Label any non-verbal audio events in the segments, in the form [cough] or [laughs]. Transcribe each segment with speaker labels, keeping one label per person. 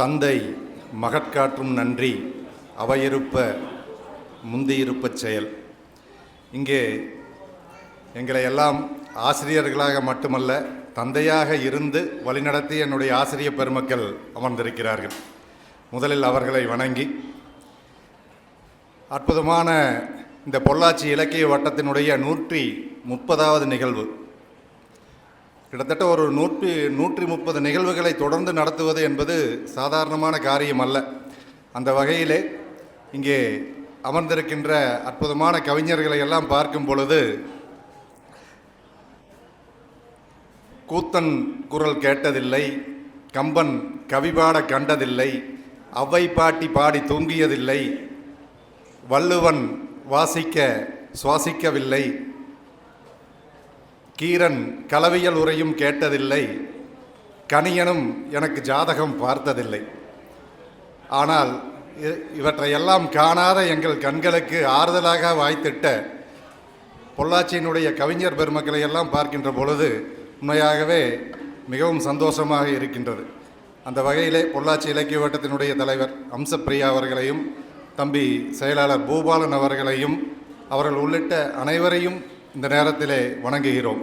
Speaker 1: தந்தை மகட்காற்றும் நன்றி அவையிருப்ப முந்தியிருப்பச் செயல். இங்கே எங்களை எல்லாம் ஆசிரியர்களாக மட்டுமல்ல தந்தையாக இருந்து வழிநடத்தி என்னுடைய ஆசிரிய பெருமக்கள் அமர்ந்திருக்கிறார்கள். முதலில் அவர்களை வணங்கி அற்புதமான இந்த பொள்ளாச்சி இலக்கிய வட்டத்தினுடைய நூற்றி முப்பதாவது நிகழ்வு. கிட்டத்தட்ட ஒரு நூற்றி நூற்றி முப்பது நிகழ்வுகளை தொடர்ந்து நடத்துவது என்பது சாதாரணமான காரியம் அல்ல. அந்த வகையிலே இங்கே அமர்ந்திருக்கின்ற அற்புதமான கவிஞர்களை எல்லாம் பார்க்கும் பொழுது கூத்தன் குரல் கேட்டதில்லை கம்பன் கவிபாட கண்டதில்லை அவ்வை பாட்டி பாடி தூங்கியதில்லை வள்ளுவன் வாசிக்க சுவாசிக்கவில்லை கீரன் கலவியல் உரையும் கேட்டதில்லை. கணியனும் எனக்கு ஜாதகம் பார்த்ததில்லை. ஆனால் இ- இவற்றையெல்லாம் காணாத எங்கள் கண்களுக்கு ஆறுதலாக வாய்த்திட்ட பொள்ளாச்சியினுடைய கவிஞர் பெருமக்களை எல்லாம் பார்க்கின்ற பொழுது உண்மையாகவே மிகவும் சந்தோஷமாக இருக்கின்றது. அந்த வகையிலே பொள்ளாச்சி இலக்கிய வட்டத்தினுடைய தலைவர் அம்சப்பிரியா அவர்களையும் தம்பி செயலாளர் பூபாலன் அவர்களையும் அவர்கள் உள்ளிட்ட அனைவரையும் இந்த நேரத்திலே வணங்குகிறோம்.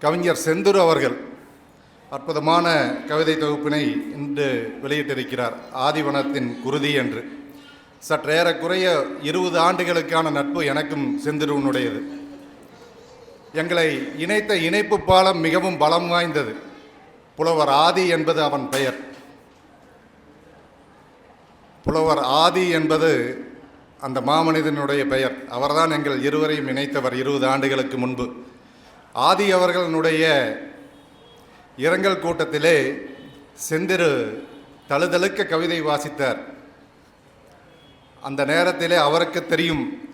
Speaker 1: கவிஞர் செந்துரு அவர்கள் அற்புதமான கவிதை தொகுப்பினை இன்று வெளியிட்டிருக்கிறார். ஆதிவனத்தின் குருதி என்று. சற்றேறக்குறைய இருபது ஆண்டுகளுக்கான நட்பு எனக்கும் செந்துருவனுடையது எங்களை இணைத்த இணைப்பு பாலம் மிகவும் பலம் வாய்ந்தது. புலவர் ஆதி என்பது அவன் பெயர். புலவர் ஆதி என்பது அந்த மாமனிதனுடைய பெயர். அவர்தான் எங்கள் இருவரையும் இணைத்தவர் இருபது ஆண்டுகளுக்கு முன்பு. ஆதி அவர்களுடைய இரங்கல் கூட்டத்திலே செந்திரு தழுதழுக்க கவிதை வாசித்தார். அந்த நேரத்திலே அவருக்கு தெரியும்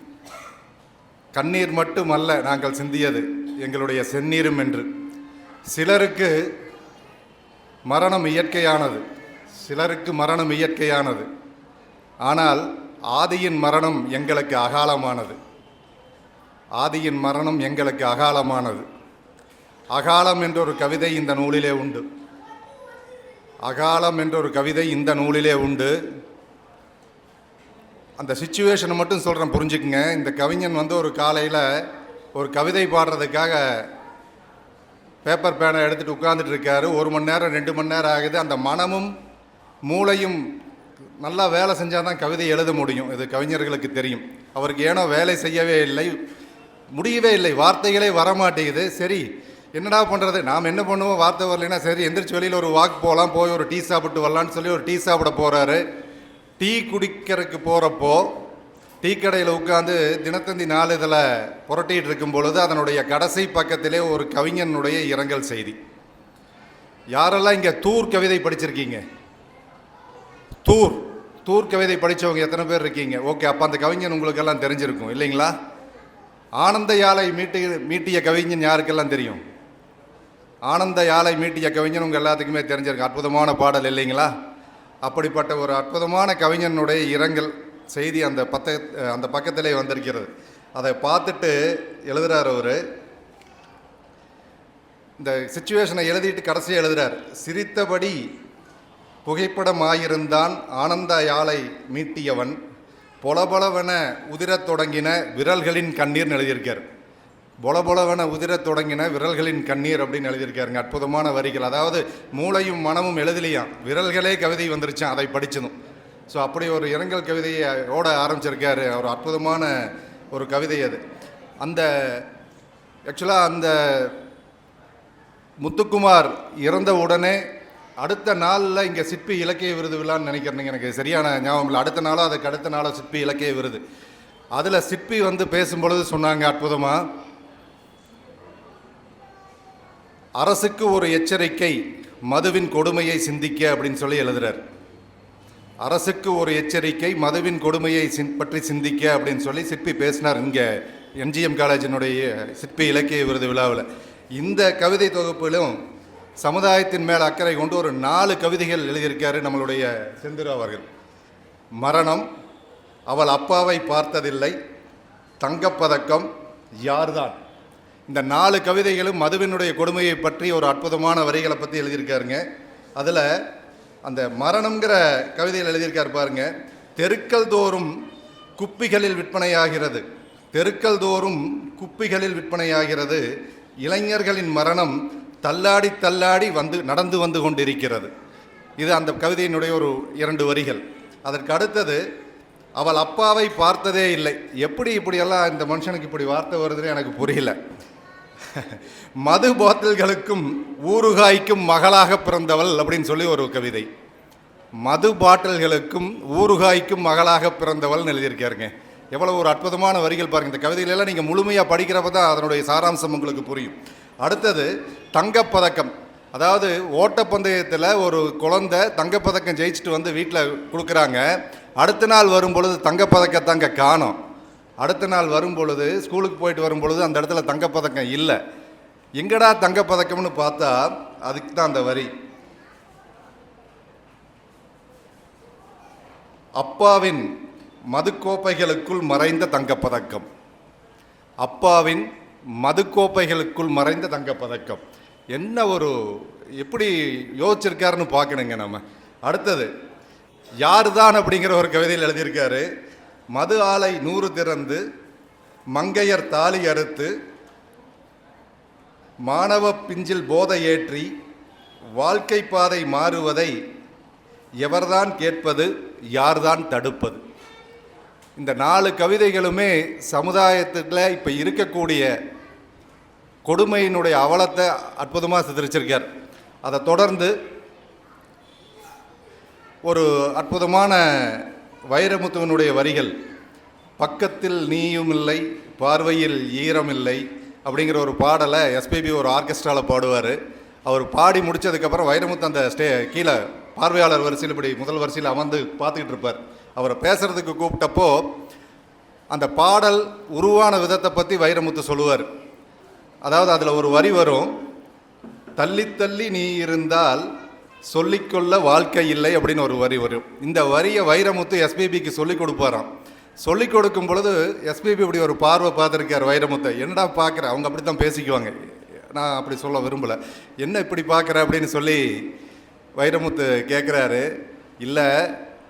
Speaker 1: கண்ணீர் மட்டுமல்ல நாங்கள் சிந்தியது எங்களுடைய செந்நீரும் என்று. சிலருக்கு மரணம் இயற்கையானது சிலருக்கு மரணம் இயற்கையானது. ஆனால் ஆதியின் மரணம் எங்களுக்கு அகாலமானது. ஆதியின் மரணம் எங்களுக்கு அகாலமானது. அகாலம் என்றொரு கவிதை இந்த நூலிலே உண்டு. அகாலம் என்றொரு கவிதை இந்த நூலிலே உண்டு. அந்த சுச்சுவேஷனை மட்டும் சொல்கிறேன் புரிஞ்சுக்குங்க. இந்த கவிஞன் வந்து ஒரு காலையில் ஒரு கவிதை பாடுறதுக்காக பேப்பர் பேனை எடுத்துகிட்டு உட்காந்துட்டு இருக்காரு. ஒரு மணி நேரம் ரெண்டு மணி நேரம் ஆகுது. அந்த மனமும் மூளையும் நல்லா வேலை செஞ்சால் தான் கவிதை எழுத முடியும். இது கவிஞர்களுக்கு தெரியும். அவருக்கு ஏனோ வேலை செய்யவே இல்லை முடியவே இல்லை வார்த்தைகளே வரமாட்டேங்குது. சரி என்னடா பண்ணுறது நாம் என்ன பண்ணுவோம்? வார்த்தை வரலைன்னா சரி எந்திரிச்சு வெளியில் ஒரு வாக் போகலாம் போய் ஒரு டீ சாப்பிட்டு வரலான்னு சொல்லி ஒரு டீ சாப்பிட போகிறாரு டீ குடிக்கிறதுக்கு போகிறப்போ டீ கடையில் உட்காந்து தினத்தந்தி நாளிதழ புரட்டிகிட்டு இருக்கும் பொழுது அதனுடைய கடைசி பக்கத்திலே ஒரு கவிஞனுடைய இரங்கல் செய்தி. யாரெல்லாம் இங்கே தூர் கவிதை படிச்சிருக்கீங்க? தூர் தூர் கவிதை படித்தவங்க எத்தனை பேர் இருக்கீங்க? ஓகே அப்போ அந்த கவிஞன் உங்களுக்கெல்லாம் தெரிஞ்சிருக்கும் இல்லைங்களா? ஆனந்த யாழை மீட்டு மீட்டிய கவிஞன் யாருக்கெல்லாம் தெரியும்? ஆனந்த யாழை மீட்டிய கவிஞன் உங்கள் எல்லாத்துக்குமே தெரிஞ்சிருக்கும். அற்புதமான பாடல் இல்லைங்களா? அப்படிப்பட்ட ஒரு அற்புதமான கவிஞனுடைய இரங்கல் செய்தி அந்த பத்த அந்த பக்கத்திலே வந்திருக்கிறது. அதை பார்த்துட்டு எழுதுறார் அவர். இந்த சுச்சுவேஷனை எழுதிட்டு கடைசியாக எழுதுறார். சிரித்தபடி புகைப்படமாயிருந்தான் ஆனந்த யாழை மீட்டியவன். பொலபொலவென உதிரத் தொடங்கின விரல்களின் கண்ணீர்னு எழுதியிருக்கார். பொலபொலவென உதிரத் தொடங்கின விரல்களின் கண்ணீர் அப்படின்னு எழுதியிருக்காருங்க. அற்புதமான வரிகள். அதாவது மூளையும் மனமும் எழுதலையாம். விரல்களே கவிதை வந்துருச்சான் அதை படிச்சதும். ஸோ அப்படி ஒரு இரங்கல் கவிதையை ஓட ஆரம்பிச்சிருக்காரு. ஒரு அற்புதமான ஒரு கவிதை அது. அந்த ஆக்சுவலாக அந்த முத்துக்குமார் இறந்த உடனே அடுத்த நாளில் இங்கே சிற்பி இலக்கிய விருது விழான்னு நினைக்கிறேங்க எனக்கு. சரியான ஞாபகம் இல்லை. அடுத்த நாளோ அதுக்கு அடுத்த நாளோ சிற்பி இலக்கிய விருது. அதில் சிற்பி வந்து பேசும்பொழுது சொன்னாங்க அற்புதமாக அரசுக்கு ஒரு எச்சரிக்கை மதுவின் கொடுமையை சிந்திக்க அப்படின்னு சொல்லி எழுதுறார். அரசுக்கு ஒரு எச்சரிக்கை மதுவின் கொடுமையை சின் பற்றி சிந்திக்க அப்படின்னு சொல்லி சிற்பி பேசினார் இங்கே எம்ஜிஎம் காலேஜினுடைய சிற்பி இலக்கிய விருது விழாவில். இந்த கவிதை தொகுப்பிலும் சமுதாயத்தின் மேல் அக்கறை கொண்டு ஒரு நாலு கவிதைகள் எழுதியிருக்காரு நம்மளுடைய செந்திரு அவர்கள். மரணம் அவள் அப்பாவை பார்த்ததில்லை தங்கப்பதக்கம் யார்தான்? இந்த நாலு கவிதைகளும் மதுவினுடைய கொடுமையை பற்றி ஒரு அற்புதமான வரிகளை பற்றி எழுதியிருக்காருங்க. அதில் அந்த மரணங்கிற கவிதையில் எழுதியிருக்கார் பாருங்க தெருக்கள் தோறும் குப்பிகளில் விற்பனையாகிறது. தெருக்கள் தோறும் குப்பிகளில் விற்பனையாகிறது. இளைஞர்களின் மரணம் தள்ளாடி தள்ளாடி வந்து நடந்து வந்து கொண்டிருக்கிறது. இது அந்த கவிதையினுடைய ஒரு இரண்டு வரிகள். அதற்கு அடுத்தது அவள் அப்பாவை பார்த்ததே இல்லை. எப்படி இப்படியெல்லாம் இந்த மனுஷனுக்கு இப்படி வார்த்தை வருதுன்னு எனக்கு புரியல. [laughs] மது பாட்டில்களுக்கும் ஊறுகாய்க்கும் மகளாக பிறந்தவள் அப்படின்னு சொல்லி ஒரு கவிதை. மது பாட்டில்களுக்கும் ஊறுகாய்க்கும் மகளாக பிறந்தவள்னு எழுதியிருக்காருங்க. எவ்வளோ ஒரு அற்புதமான வரிகள் பாருங்கள் இந்த கவிதையிலெல்லாம் நீங்கள் முழுமையாக படிக்கிறப்ப தான் அதனுடைய சாராம்சம் உங்களுக்கு புரியும். அடுத்தது தங்கப்பதக்கம். அதாவது ஓட்டப்பந்தயத்தில் ஒரு குழந்தை தங்கப்பதக்கம் ஜெயிச்சுட்டு வந்து வீட்டில் கொடுக்குறாங்க. அடுத்த நாள் வரும் பொழுது தங்கப்பதக்கத்தை அங்கே காணோம். அடுத்த நாள் வரும் பொழுது ஸ்கூலுக்கு போயிட்டு வரும் பொழுது அந்த இடத்துல தங்கப்பதக்கம் இல்லை. எங்கடா தங்கப்பதக்கம்னு பார்த்தா அதுக்கு தான் அந்த வரி. அப்பாவின் மதுக்கோப்பைகளுக்குள் மறைந்த தங்கப்பதக்கம். அப்பாவின் மதுக்கோப்பைகளுக்குள் மறைந்த தங்கப்பதக்கம். என்ன ஒரு எப்படி யோசிச்சிருக்காருன்னு பார்க்கணுங்க நம்ம. அடுத்தது யார் தான் அப்படிங்கிற ஒரு கவிதையில் எழுதியிருக்காரு. மது ஆலை நூறு திறந்து மங்கையர் தாலி அறுத்து மாணவ பிஞ்சில் போதை ஏற்றி வாழ்க்கை பாதை மாறுவதை எவர்தான் கேட்பது யார்தான் தடுப்பது? இந்த நாலு கவிதைகளுமே சமுதாயத்தில் இப்போ இருக்கக்கூடிய கொடுமையினுடைய அவலத்தை அற்புதமாக சித்தரிச்சிருக்கார். அதை தொடர்ந்து ஒரு அற்புதமான வைரமுத்துவனுடைய வரிகள் பக்கத்தில் நீயும் இல்லை பார்வையில் ஈரமில்லை அப்படிங்கிற ஒரு பாடலை எஸ்பிபி ஒரு ஆர்கெஸ்ட்ராவில் பாடுவார். அவர் பாடி முடிச்சதுக்கப்புறம் வைரமுத்து அந்த ஸ்டே கீழே பார்வையாளர் வரிசையில் இப்படி முதல் வரிசையில் அமர்ந்து பார்த்துக்கிட்டு இருப்பார். அவரை பேசுகிறதுக்கு கூப்பிட்டப்போ அந்த பாடல் உருவான விதத்தை பற்றி வைரமுத்து சொல்லுவார். அதாவது அதில் ஒரு வரி வரும் தள்ளி தள்ளி நீ இருந்தால் சொல்லிக்கொள்ள வாழ்க்கை இல்லை அப்படின்னு ஒரு வரி வரும். இந்த வரியை வைரமுத்து எஸ்பிபிக்கு சொல்லிக் கொடுப்பாராம். சொல்லிக் கொடுக்கும் பொழுது எஸ்பிபி இப்படி ஒரு பார்வை பார்த்துருக்கார் வைரமுத்தை. என்னடா பார்க்குற? அவங்க அப்படி தான் பேசிக்குவாங்க. நான் அப்படி சொல்ல விரும்பலை. என்ன இப்படி பார்க்குற? அப்படின்னு சொல்லி வைரமுத்து கேட்குறாரு இல்லை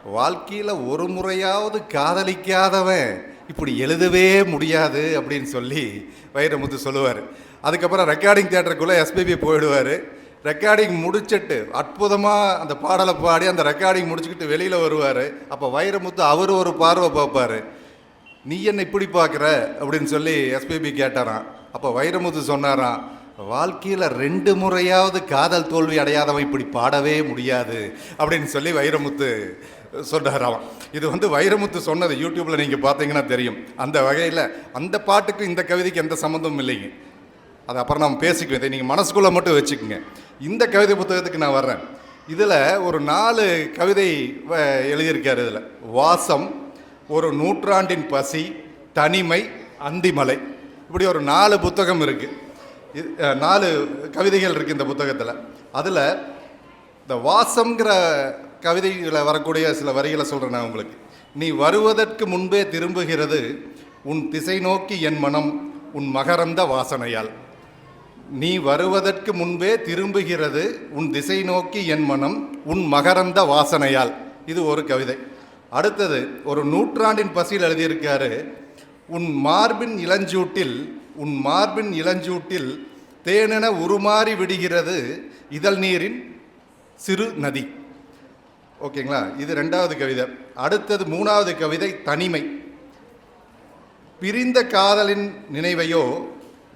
Speaker 1: வாழ்க்கையில் ஒரு முறையாவது காதலிக்காதவன் இப்படி எழுதவே முடியாது அப்படின்னு சொல்லி வைரமுத்து சொல்லுவார். அதுக்கப்புறம் ரெக்கார்டிங் தேட்டருக்குள்ளே எஸ்பிபி போயிடுவார். ரெக்கார்டிங் முடிச்சிட்டு அற்புதமாக அந்த பாடலை பாடி அந்த ரெக்கார்டிங் முடிச்சுக்கிட்டு வெளியில் வருவார். அப்போ வைரமுத்து அவர் ஒரு பார்வை பார்ப்பார். நீ என்ன இப்படி பார்க்குற? அப்படின்னு சொல்லி எஸ்பிபி கேட்டாராம். அப்போ வைரமுத்து சொன்னாராம் வாழ்க்கையில் ரெண்டு முறையாவது காதல் தோல்வி அடையாதவன் இப்படி பாடவே முடியாது. அப்படின்னு சொல்லி வைரமுத்து சொன்னாராம் இது வந்து வைரமுத்து சொன்னது யூடியூப்பில் நீங்கள் பார்த்தீங்கன்னா தெரியும். அந்த வகையில் அந்த பாட்டுக்கு இந்த கவிதைக்கு எந்த சம்மந்தமும் இல்லைங்க. அது அப்புறம் நம்ம பேசிக்குவோம். இதை நீங்கள் மனசுக்குள்ளே மட்டும் வச்சுக்கோங்க. இந்த கவிதை புத்தகத்துக்கு நான் வர்றேன். இதில் ஒரு நாலு கவிதை வ- இதில். வாசம் ஒரு நூற்றாண்டின் பசி தனிமை அந்திமலை. இப்படி ஒரு நாலு புத்தகம் இருக்குது இது நாலு கவிதைகள் இருக்குது இந்த புத்தகத்தில். அதில் இந்த வாசம்ங்கிற கவிதையில் வரக்கூடிய சில வரிகளை சொல்கிறேன் நான் உங்களுக்கு. நீ வருவதற்கு முன்பே திரும்புகிறது உன் திசை நோக்கி என் மனம் உன் மகரந்த வாசனையால். நீ வருவதற்கு முன்பே திரும்புகிறது உன் திசை நோக்கி என் மனம் உன் மகரந்த வாசனையால். இது ஒரு கவிதை. அடுத்தது ஒரு நூற்றாண்டின் பசியில் எழுதியிருக்காரு உன் மார்பின் இளஞ்சூட்டில் உன் மார்பின் இளஞ்சூட்டில் தேனென உருமாறி விடுகிறது இதழ் நீரின் சிறு நதி. ஓகேங்களா? இது ரெண்டாவது கவிதை. அடுத்தது மூணாவது கவிதை தனிமை. பிரிந்த காதலின் நினைவையோ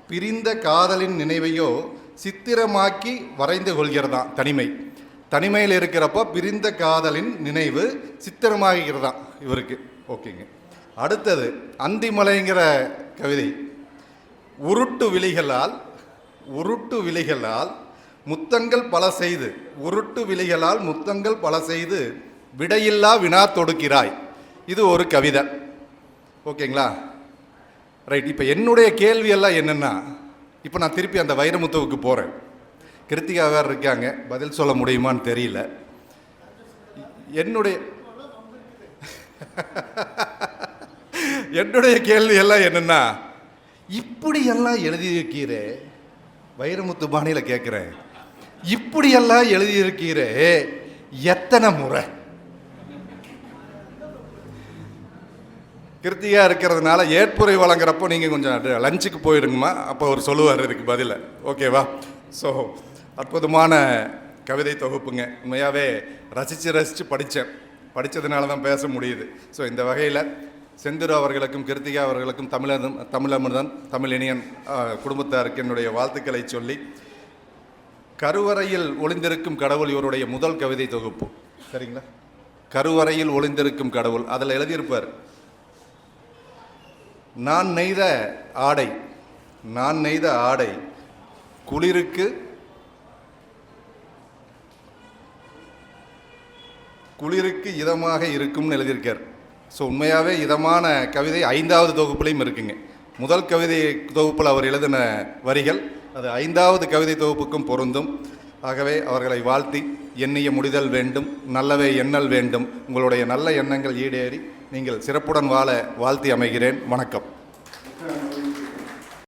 Speaker 1: பிரிந்த காதலின் நினைவையோ சித்திரமாக்கி வரைந்து கொள்கிறதான் தனிமை. தனிமையில் இருக்கிறப்ப பிரிந்த காதலின் நினைவு சித்திரமாகிறதான் இவருக்கு. ஓகேங்க. அடுத்தது அந்திமலைங்கிற கவிதை. உருட்டு விழிகளால் உருட்டு விழிகளால் முத்தங்கள் பல செய்து உருட்டு விழிகளால் முத்தங்கள் பல செய்து விடையில்லா வினா தொடுக்கிறாய். இது ஒரு கவிதை. ஓகேங்களா? ரைட் இப்போ என்னுடைய கேள்வியெல்லாம் என்னென்னா இப்போ நான் திருப்பி அந்த வைரமுத்துவுக்கு போகிறேன் கிருத்திகா வேறு இருக்காங்க பதில் சொல்ல முடியுமான்னு தெரியல. என்னுடைய [laughs] என்னுடைய கேள்வி எல்லாம் என்னென்னா இப்படியெல்லாம் எழுதியிருக்கீரே வைரமுத்து பாணியில் கேட்குறேன் இப்படியெல்லாம் எழுதியிருக்கிறே எத்தனை முறை? கிருத்தியாக இருக்கிறதுனால ஏற்புரை வழங்குறப்போ நீங்கள் கொஞ்சம் லஞ்சுக்கு போயிடுங்கம்மா. அப்போ அவர் சொல்லுவார் இதுக்கு பதில. ஓகேவா ஸோ அற்புதமான கவிதை தொகுப்புங்க. உண்மையாகவே ரசித்து ரசித்து படித்தேன் படித்ததுனால தான் பேச முடியுது. ஸோ இந்த வகையில் செந்திரு அவர்களுக்கும் கிருத்திகா அவர்களுக்கும் தமிழன் தமிழமிர்தன் தமிழினியன் இணையன் குடும்பத்தாருக்கு என்னுடைய வாழ்த்துக்களை சொல்லி கருவறையில் ஒளிந்திருக்கும் கடவுள் இவருடைய முதல் கவிதை தொகுப்பு. சரிங்களா? கருவறையில் ஒளிந்திருக்கும் கடவுள். அதில் எழுதியிருப்பார் நான் நெய்த ஆடை நான் நெய்த ஆடை குளிருக்கு குளிருக்கு இதமாக இருக்கும்னு எழுதியிருக்கார். ஸோ உண்மையாகவே இதமான கவிதை ஐந்தாவது தொகுப்புலையும் இருக்குங்க. முதல் கவிதை தொகுப்பில் அவர் எழுதின வரிகள் அது ஐந்தாவது கவிதை தொகுப்புக்கும் பொருந்தும். ஆகவே அவர்களை வாழ்த்தி எண்ணிய முடிதல் வேண்டும் நல்லவே எண்ணல் வேண்டும். உங்களுடைய நல்ல எண்ணங்கள் ஈடேறி நீங்கள் சிறப்புடன் வாழ வாழ்த்தி அமைகிறேன். வணக்கம்.